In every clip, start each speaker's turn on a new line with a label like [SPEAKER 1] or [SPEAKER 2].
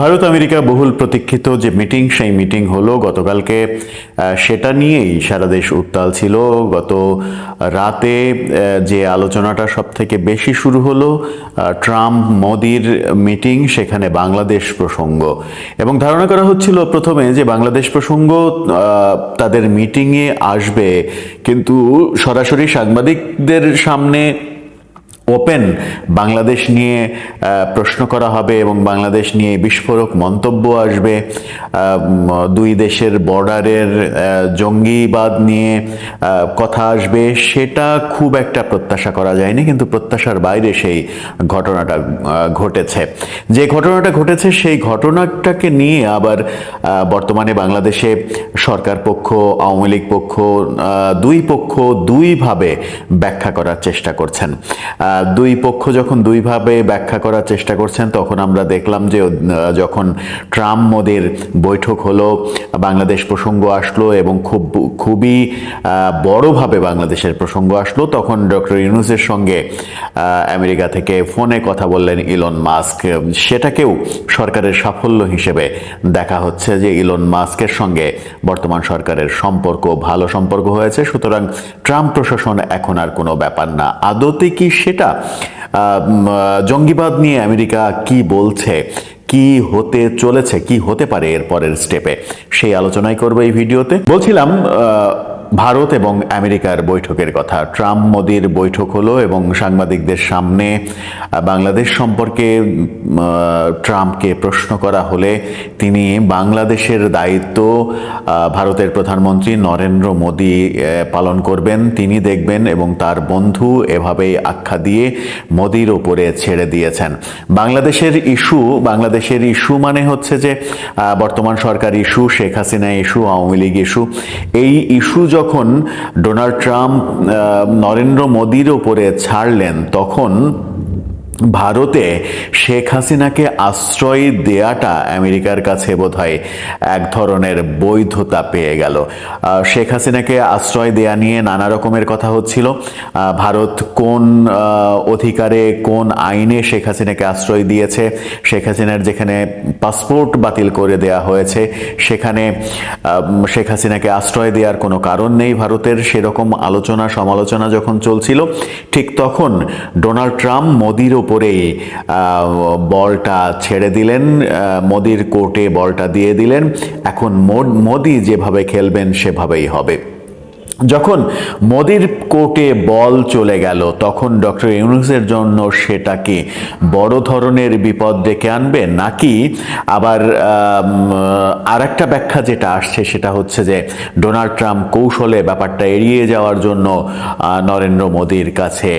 [SPEAKER 1] Bharat America বহুল প্রতীক্ষিত যে মিটিং, সেই মিটিং হলো গতকালকে সেটা নিয়েই সারা দেশ উত্তাল ছিল। গত রাতে যে আলোচনাটা সব থেকে বেশি শুরু হলো ট্রাম্প মোদির মিটিং, সেখানে বাংলাদেশ প্রসঙ্গ। এবং ধারণা করা হচ্ছিল প্রথমে যে বাংলাদেশ প্রসঙ্গ তাদের মিটিংয়ে আসবে, কিন্তু সরাসরি সাংবাদিকদের সামনে ওপেন বাংলাদেশ নিয়ে প্রশ্ন করা হবে এবং বাংলাদেশ নিয়ে বিস্ফোরক মন্তব্য আসবে। দুই দেশের বর্ডারের জঙ্গিবাদ নিয়ে কথা আসবে। সেটা খুব একটা প্রত্যাশা করা যায়নি, কিন্তু প্রত্যাশার বাইরে সেই ঘটনাটা ঘটেছে। যে ঘটনাটা ঘটেছে, সেই ঘটনাটাকে নিয়ে আবার বর্তমানে বাংলাদেশে সরকার পক্ষ, আওয়ামী লীগ পক্ষ দুই পক্ষ দুইভাবে ব্যাখ্যা করার চেষ্টা করছেন। দুই পক্ষ যখন দুইভাবে ব্যাখ্যা করার চেষ্টা করছেন, তখন আমরা দেখলাম যে যখন ট্রাম্প মোদের বৈঠক হলো, বাংলাদেশ প্রসঙ্গ আসলো এবং খুব, খুবই বড়ভাবে বাংলাদেশের প্রসঙ্গ আসলো, তখন ডক্টর ইউনুসের সঙ্গে আমেরিকা থেকে ফোনে কথা বললেন ইলন মাস্ক। সেটাকেও সরকারের সাফল্য হিসেবে দেখা হচ্ছে যে, ইলন মাস্কের সঙ্গে বর্তমান সরকারের সম্পর্ক ভালো সম্পর্ক হয়েছে। সুতরাং ট্রাম্প প্রশাসন এখন আর কোনো ব্যাপার না। আদতে কি সেটা আহ, জঙ্গিবাদ নিয়ে আমেরিকা কি বলছে কি হতে চলেছে কি হতে পারে এর পরের স্টেপে সেই আলোচনাই করব এই ভিডিওতে। বলছিলাম ভারত এবং আমেরিকার বৈঠকের কথা। ট্রাম্প মোদির বৈঠক হলো এবং সাংবাদিকদের সামনে বাংলাদেশ সম্পর্কে ট্রাম্পকে প্রশ্ন করা হলে তিনি বাংলাদেশের দায়িত্ব ভারতের প্রধানমন্ত্রী নরেন্দ্র মোদী পালন করবেন। তিনি দেখবেন এবং তার বন্ধু এভাবেই আখ্যা দিয়ে মোদির ওপরে ছেড়ে দিয়েছেন। বাংলাদেশের ইস্যু বাংলাদেশের ইস্যু মানে হচ্ছে যে বর্তমান সরকার issue, Sheikh Hasina issue, Awami League issue. এই ইস্যু যখন ডোনাল্ড ট্রাম্প নরেন্দ্র মোদীর ওপরে ছাড়লেন তখন ভারতে শেখ হাসিনাকে আশ্রয় দেয়াটা আমেরিকার কাছে বোধহয় এক ধরনের বৈধতা পেয়ে গেল। শেখ হাসিনাকে আশ্রয় দেয়া নিয়ে নানা রকমের কথা হচ্ছিল। ভারত কোন অধিকারে, কোন আইনে শেখ হাসিনাকে আশ্রয় দিয়েছে? শেখ হাসিনার যেখানে পাসপোর্ট বাতিল করে দেয়া হয়েছে, সেখানে শেখ হাসিনাকে আশ্রয় দেওয়ার কোনো কারণ নেই ভারতের, সেরকম আলোচনা সমালোচনা যখন চলছিল, ঠিক তখন ডোনাল্ড ট্রাম্প মোদির ওপরেই আহ, বলটা ছেড়ে দিলেন মোদির কোর্টে বলটা দিয়ে দিলেন। এখন মোদি যেভাবে খেলবেন সেভাবেই হবে। যখন মোদির কোর্টে বল চলে গেল, তখন ডক্টর ইউনুসের জন্য সেটাকে বড় ধরনের বিপদ ডেকে আনবে? নাকি আবার আর একটা ব্যাখ্যা যেটা আসছে সেটা হচ্ছে যে ডোনাল্ড ট্রাম্প কৌশলে ব্যাপারটা এড়িয়ে যাওয়ার জন্য নরেন্দ্র মোদির কাছে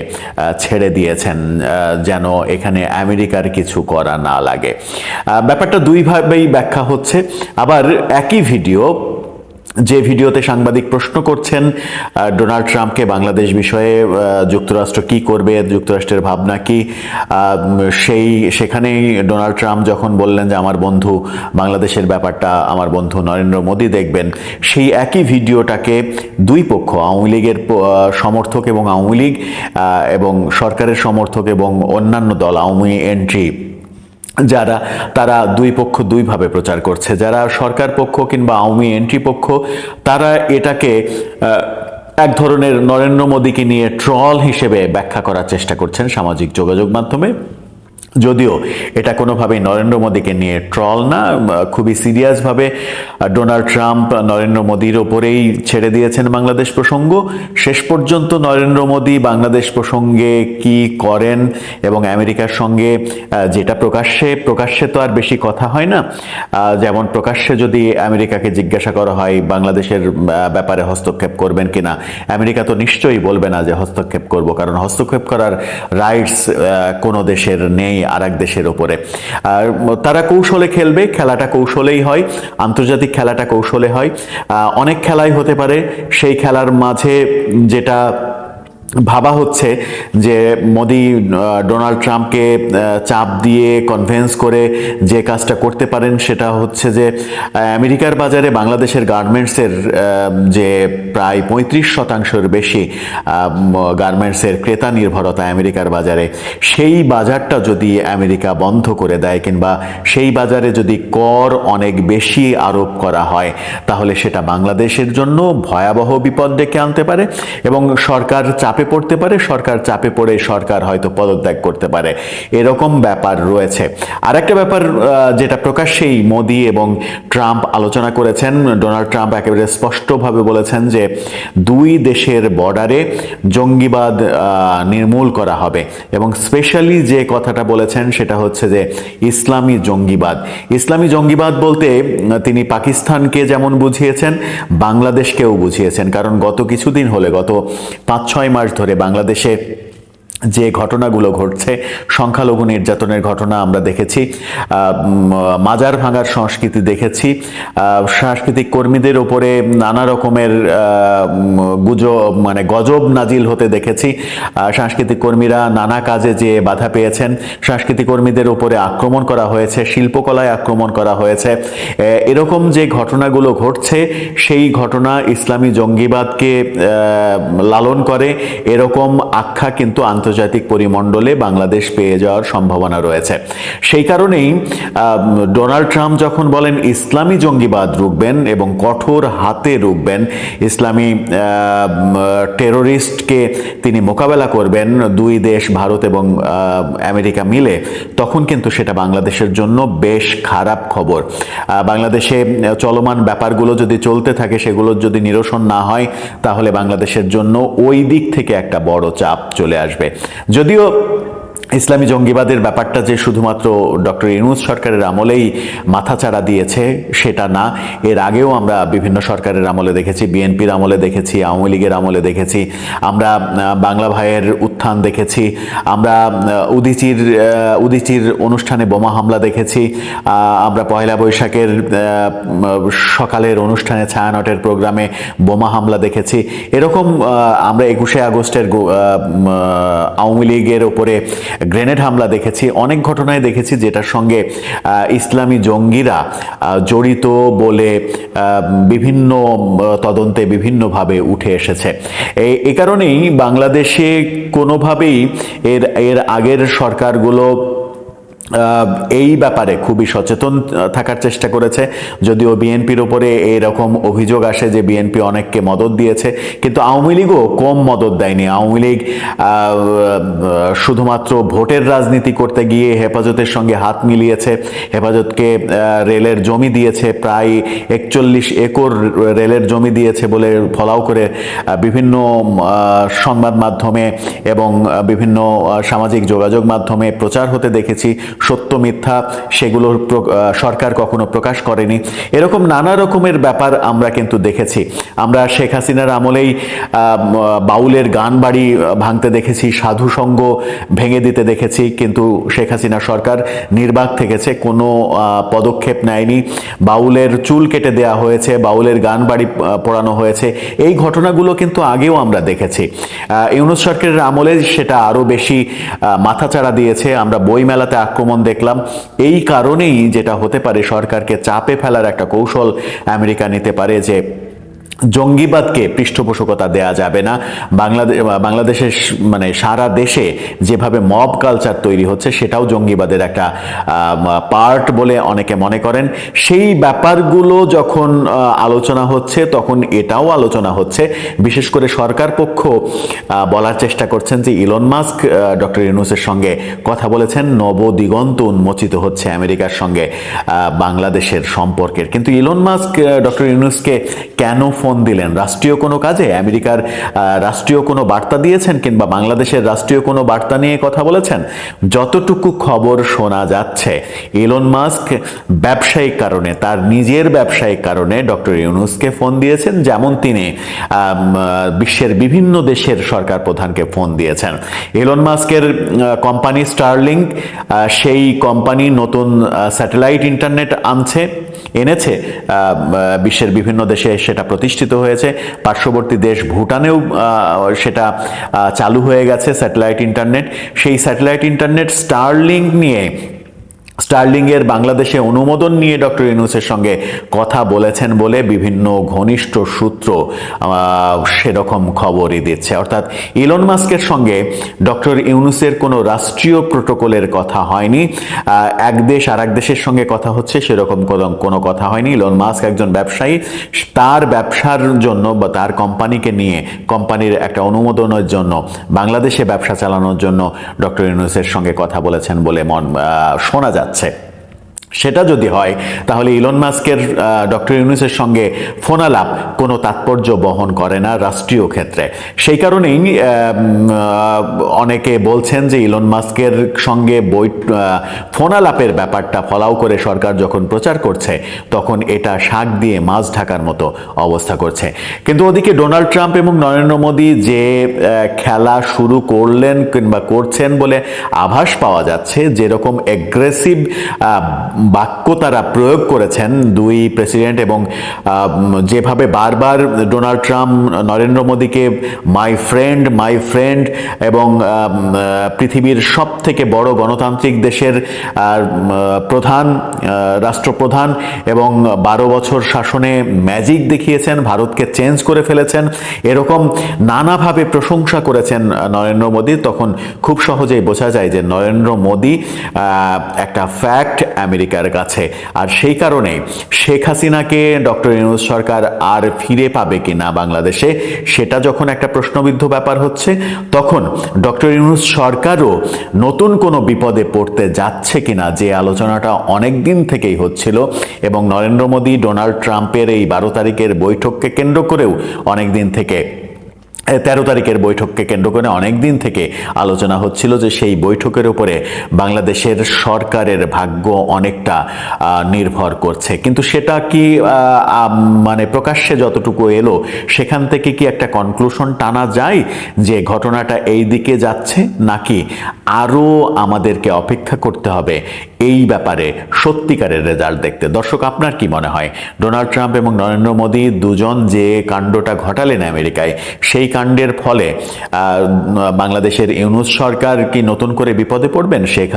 [SPEAKER 1] ছেড়ে দিয়েছেন যেন এখানে আমেরিকার কিছু করা না লাগে। ব্যাপারটা দুইভাবেই ব্যাখ্যা হচ্ছে। আবার একই ভিডিও যে ভিডিওতে সাংবাদিক প্রশ্ন করছেন ডোনাল্ড ট্রাম্পকে বাংলাদেশ বিষয়ে যুক্তরাষ্ট্র কি করবে, যুক্তরাষ্ট্রের ভাবনা কি সেই, সেখানেই ডোনাল্ড ট্রাম্প যখন বললেন যে আমার বন্ধু, বাংলাদেশের ব্যাপারটা আমার বন্ধু নরেন্দ্র মোদী দেখবেন, সেই একই ভিডিওটাকে দুই পক্ষ, আওয়ামী লীগের সমর্থক এবং আওয়ামী লীগ এবং সরকারের সমর্থক এবং অন্যান্য দল, আওয়ামী এন্ট্রি যারা, তারা দুই পক্ষ দুইভাবে প্রচার করছে। যারা সরকার পক্ষ কিংবা আওয়ামী এন্ট্রি পক্ষ, তারা এটাকে এক ধরনের নরেন্দ্র মোদীকে নিয়ে ট্রল হিসেবে ব্যাখ্যা করার চেষ্টা করছেন সামাজিক যোগাযোগ মাধ্যমে। যদিও এটা কোনোভাবেই নরেন্দ্র মোদীকে নিয়ে ট্রল না খুবই সিরিয়াসভাবে ডোনাল্ড ট্রাম্প নরেন্দ্র মোদীর ওপরেই ছেড়ে দিয়েছেন বাংলাদেশ প্রসঙ্গ। শেষ পর্যন্ত নরেন্দ্র মোদী বাংলাদেশ প্রসঙ্গে কি করেন এবং আমেরিকার সঙ্গে যেটা প্রকাশ্যে প্রকাশ্যে তো আর বেশি কথা হয় না। যেমন প্রকাশ্যে যদি আমেরিকাকে জিজ্ঞাসা করা হয়, বাংলাদেশের ব্যাপারে হস্তক্ষেপ করবেন কিনা, আমেরিকা তো নিশ্চয়ই বলবে না যে হস্তক্ষেপ করব, কারণ হস্তক্ষেপ করার রাইটস কোনো দেশের নেই আর এক দেশের ওপরে। আর তারা কৌশলে খেলবে, খেলাটা কৌশলেই হয়, আন্তর্জাতিক খেলাটা কৌশলে হয়। অনেক খেলাই হতে পারে, সেই খেলার মাঝে যেটা ভাবা হচ্ছে যে মোদি ডোনাল্ড ট্রাম্পকে চাপ দিয়ে কনভেন্স করে যে কাজটা করতে পারেন, সেটা হচ্ছে যে আমেরিকার বাজারে বাংলাদেশের গার্মেন্টসের যে প্রায় পঁয়ত্রিশ শতাংশের বেশি গার্মেন্টসের ক্রেতা নির্ভরতা আমেরিকার বাজারে, সেই বাজারটা যদি আমেরিকা বন্ধ করে দেয় কিংবা সেই বাজারে যদি কর অনেক বেশি আরোপ করা হয়, তাহলে সেটা বাংলাদেশের জন্য ভয়াবহ বিপদ ডেকে আনতে পারে এবং সরকার চাপে পড়তে পারে, সরকার চাপে পড়ে সরকার হয়তো পদত্যাগ করতে পারে। এরকম ব্যাপার রয়েছে। আর একটা ব্যাপার যেটা প্রকাশ্যেই মোদি এবং ট্রাম্প আলোচনা করেছেন, ডোনাল্ড ট্রাম্প একেবারে স্পষ্টভাবে বলেছেন যে দুই দেশের বর্ডারে জঙ্গিবাদ নির্মূল করা হবে। এবং স্পেশালি যে কথাটা বলেছেন সেটা হচ্ছে যে ইসলামী জঙ্গিবাদ। ইসলামী জঙ্গিবাদ বলতে তিনি পাকিস্তানকে যেমন বুঝিয়েছেন, বাংলাদেশকেও বুঝিয়েছেন। কারণ গত কিছুদিন হলে, গত পাঁচ ছয় মাস ধরে বাংলাদেশে যে ঘটনাগুলো ঘটছে, সংখ্যালঘু নির্যাতনের ঘটনা আমরা দেখেছি মাজার ভাঙার সংস্কৃতি দেখেছি সাংস্কৃতিক কর্মীদের ওপরে নানা রকমের গুজব মানে গজব নাজিল হতে দেখেছি সাংস্কৃতিক কর্মীরা নানা কাজে যে বাধা পেয়েছেন, সাংস্কৃতিক কর্মীদের উপরে আক্রমণ করা হয়েছে, শিল্পকলায় আক্রমণ করা হয়েছে এরকম যে ঘটনাগুলো ঘটছে, সেই ঘটনা ইসলামী জঙ্গিবাদকে লালন করে, এরকম আখ্যা কিন্তু আন্তর্জাতিক পরিমণ্ডলে বাংলাদেশ পেয়ে যাওয়ার সম্ভাবনা রয়েছে। সেই কারণেই ডোনাল্ড ট্রাম্প যখন বলেন ইসলামী জঙ্গিবাদ রুখবেন এবং কঠোর হাতে রুখবেন, ইসলামী টেরোরিস্টকে তিনি মোকাবেলা করবেন দুই দেশ, ভারত এবং আমেরিকা মিলে, তখন কিন্তু সেটা বাংলাদেশের জন্য বেশ খারাপ খবর। বাংলাদেশে চলমান ব্যাপারগুলো যদি চলতে থাকে সেগুলোর যদি নিরসন না হয়, তাহলে বাংলাদেশের জন্য ওই দিক থেকে একটা বড় চাপ চলে আসবে। যদিও ইসলামী জঙ্গিবাদের ব্যাপারটা যে শুধুমাত্র ডক্টর ইনুজ সরকারের আমলেই মাথাচাড়া দিয়েছে, সেটা না। এর আগেও আমরা বিভিন্ন সরকারের আমলে দেখেছি, বিএনপির আমলে দেখেছি, আওয়ামী লীগের আমলে দেখেছি, আমরা বাংলা ভাইয়ের উত্থান দেখেছি, আমরা উদিচির উদিচির অনুষ্ঠানে বোমা হামলা দেখেছি আমরা পয়লা বৈশাখের সকালের অনুষ্ঠানে ছায়ানটের প্রোগ্রামে বোমা হামলা দেখেছি। এরকম আমরা একুশে আগস্টের আওয়ামী লীগের ওপরে গ্রেনেড হামলা দেখেছি, অনেক ঘটনায় দেখেছি যেটার সঙ্গে ইসলামী জঙ্গিরা জড়িত বলে বিভিন্ন তদন্তে বিভিন্নভাবে উঠে এসেছে। এ কারণেই বাংলাদেশে কোনোভাবেই এর এর আগের সরকারগুলো এই ব্যাপারে খুবই সচেতন থাকার চেষ্টা করেছে। যদিও বিএনপির ওপরে এরকম অভিযোগ আসে যে বিএনপি অনেককে মদত দিয়েছে, কিন্তু আওয়ামী লীগও কম মদত দেয়নি। আওয়ামী লীগ শুধুমাত্র ভোটের রাজনীতি করতে গিয়ে হেফাজতের সঙ্গে হাত মিলিয়েছে। হেফাজতকে রেলের জমি দিয়েছে, প্রায় একচল্লিশ একর রেলের জমি দিয়েছে বলে ফলাও করে বিভিন্ন সংবাদ মাধ্যমে এবং বিভিন্ন সামাজিক যোগাযোগ মাধ্যমে প্রচার হতে দেখেছি। সত্য মিথ্যা আহ, সরকার কখনো প্রকাশ করেনি। এরকম নানা রকমের ব্যাপার আমরা কিন্তু দেখেছি। আমরা শেখ হাসিনার আমলেই বাউলের গান বাড়ি ভাঙতে দেখেছি সাধু সঙ্গ ভেঙে দিতে দেখেছি কিন্তু শেখ হাসিনা সরকার নির্বাক থেকেছে কোনো পদক্ষেপ নেয়নি। বাউলের চুল কেটে দেয়া হয়েছে বাউলের গান বাড়ি পড়ানো হয়েছে। এই ঘটনাগুলো কিন্তু আগেও আমরা দেখেছি। ইউনুস সরকারের আমলে সেটা আরও বেশি মাথাচাড়া দিয়েছে। আমরা বইমেলাতে আক্রমণ দেখলাম। এই কারণেই যেটা হতে পারে, সরকারকে চাপে ফেলার একটা কৌশল আমেরিকা নিতে পারে যে জঙ্গিবাদকে পৃষ্ঠপোষকতা দেয়া যাবে না। বাংলাদেশ বাংলাদেশের মানে সারা দেশে যেভাবে মব কালচার তৈরি হচ্ছে, সেটাও জঙ্গিবাদের একটা পার্ট বলে অনেকে মনে করেন। সেই ব্যাপারগুলো যখন আলোচনা হচ্ছে, তখন এটাও আলোচনা হচ্ছে। বিশেষ করে সরকার পক্ষ বলার চেষ্টা করছেন যে ইলন মাস্ক ডক্টর ইউনুসের সঙ্গে কথা বলেছেন। নবদিগন্ত উন্মোচিত হচ্ছে আমেরিকার সঙ্গে বাংলাদেশের সম্পর্কের। কিন্তু ইলন মাস্ক ডক্টর ইউনুসকে কেন ফোন দিলেন। রাষ্ট্রীয় কোনো কাজে? আমেরিকার রাষ্ট্রীয় কোনো বার্তা দিয়েছেন কিংবা বাংলাদেশের রাষ্ট্রীয় কোনো বার্তা নিয়ে কথা বলেছেন? যতটুকু খবর শোনা যাচ্ছে এলন মাস্ক ব্যবসায়িক কারণে, তার নিজের ব্যবসায়িক কারণে ডক্টর ইউনুসকে ফোন দিয়েছেন, যেমন তিনি বিশ্বের বিভিন্ন দেশের সরকার প্রধানকে ফোন দিয়েছেন। এলন মাস্কের কোম্পানি স্টারলিং সেই কোম্পানি নতুন স্যাটেলাইট ইন্টারনেট আনছে, এনেছে বিশ্বের বিভিন্ন দেশে সেটা প্রতিষ্ঠা প্রতিষ্ঠিত হয়েছে। পার্শ্ববর্তী দেশ ভুটানেও সেটা চালু হয়ে গেছে স্যাটেলাইট ইন্টারনেট। সেই স্যাটেলাইট ইন্টারনেট স্টারলিংক নিয়ে স্টার্লিংয়ের বাংলাদেশে অনুমোদন নিয়ে ডক্টর ইউনুসের সঙ্গে কথা বলেছেন বলে বিভিন্ন ঘনিষ্ঠ সূত্র সেরকম খবরই দিচ্ছে। অর্থাৎ ইলন মাস্কের সঙ্গে ডক্টর ইউনুসের কোনো রাষ্ট্রীয় প্রোটোকলের কথা হয়নি। এক দেশ আর এক দেশের সঙ্গে কথা হচ্ছে, সেরকম কোনো- কথা হয়নি। ইলন মাস্ক একজন ব্যবসায়ী, তার ব্যবসার জন্য বা তার কোম্পানিকে নিয়ে, কোম্পানির একটা অনুমোদনের জন্য, বাংলাদেশে ব্যবসা চালানোর জন্য ডক্টর ইউনুসের সঙ্গে কথা বলেছেন বলে মন শোনা যাচ্ছে সেটা যদি হয়, তাহলে ইলন মাস্কের ডক্টর ইউনুসের সঙ্গে ফোনালাপ কোনো তাৎপর্য বহন করে না রাষ্ট্রীয় ক্ষেত্রে। সেই কারণেই অনেকে বলছেন যে ইলন মাস্কের সঙ্গে বই ফোনালাপের ব্যাপারটা ফলাও করে সরকার যখন প্রচার করছে, তখন এটা শাক দিয়ে মাছ ঢাকার মতো অবস্থা করছে। কিন্তু ওদিকে ডোনাল্ড ট্রাম্প এবং নরেন্দ্র মোদী যে খেলা শুরু করলেন কিংবা করছেন বলে আভাস পাওয়া যাচ্ছে, যেরকম এগ্রেসিভ বাক্য তারা প্রয়োগ করেছেন দুই প্রেসিডেন্ট এবং যেভাবে বারবার ডোনাল্ড ট্রাম্প, নরেন্দ্র মোদীকে মাই ফ্রেন্ড মাই ফ্রেন্ড এবং পৃথিবীর সব থেকে বড় গণতান্ত্রিক দেশের প্রধান রাষ্ট্রপ্রধান এবং বারো বছর শাসনে ম্যাজিক দেখিয়েছেন, ভারতকে চেঞ্জ করে ফেলেছেন, এরকম নানাভাবে প্রশংসা করেছেন নরেন্দ্র মোদী। তখন খুব সহজেই বোঝা যায় যে নরেন্দ্র মোদী একটা ফ্যাক্ট আমেরিকার কাছে। আর সেই কারণে শেখ হাসিনাকে ডক্টর ইউনুস সরকার আর ফিরে পাবে কিনা বাংলাদেশে, সেটা যখন একটা প্রশ্নবিদ্ধ ব্যাপার হচ্ছে, তখন ডক্টর ইউনুস সরকারও নতুন কোনো বিপদে পড়তে যাচ্ছে কিনা যে আলোচনাটা অনেক দিন থেকেই হচ্ছিল, এবং নরেন্দ্র মোদী ডোনাল্ড ট্রাম্পের এই বারো তারিখের বৈঠককে কেন্দ্র করেও অনেক দিন থেকে তেরো তারিখের বৈঠককে কেন্দ্র করে অনেক দিন থেকে আলোচনা হচ্ছিল যে সেই বৈঠকের উপরে বাংলাদেশের সরকারের ভাগ্য অনেকটা নির্ভর করছে। কিন্তু সেটা কি মানে প্রকাশ্যে যতটুকু এলো, সেখান থেকে কি একটা কনক্লুশন টানা যায় যে ঘটনাটা এই দিকে যাচ্ছে, নাকি আরও আমাদেরকে অপেক্ষা করতে হবে এই ব্যাপারে সত্যিকারের রেজাল্ট দেখতে? দর্শক, আপনার কি মনে হয়? ডোনাল্ড ট্রাম্প এবং নরেন্দ্র মোদী দুজন যে কাণ্ডটা ঘটালেন আমেরিকায়, সেই কাণ্ডের ফলে বাংলাদেশের ইউনুস সরকার কি নতুন করে বিপদে পড়বেন? শেখ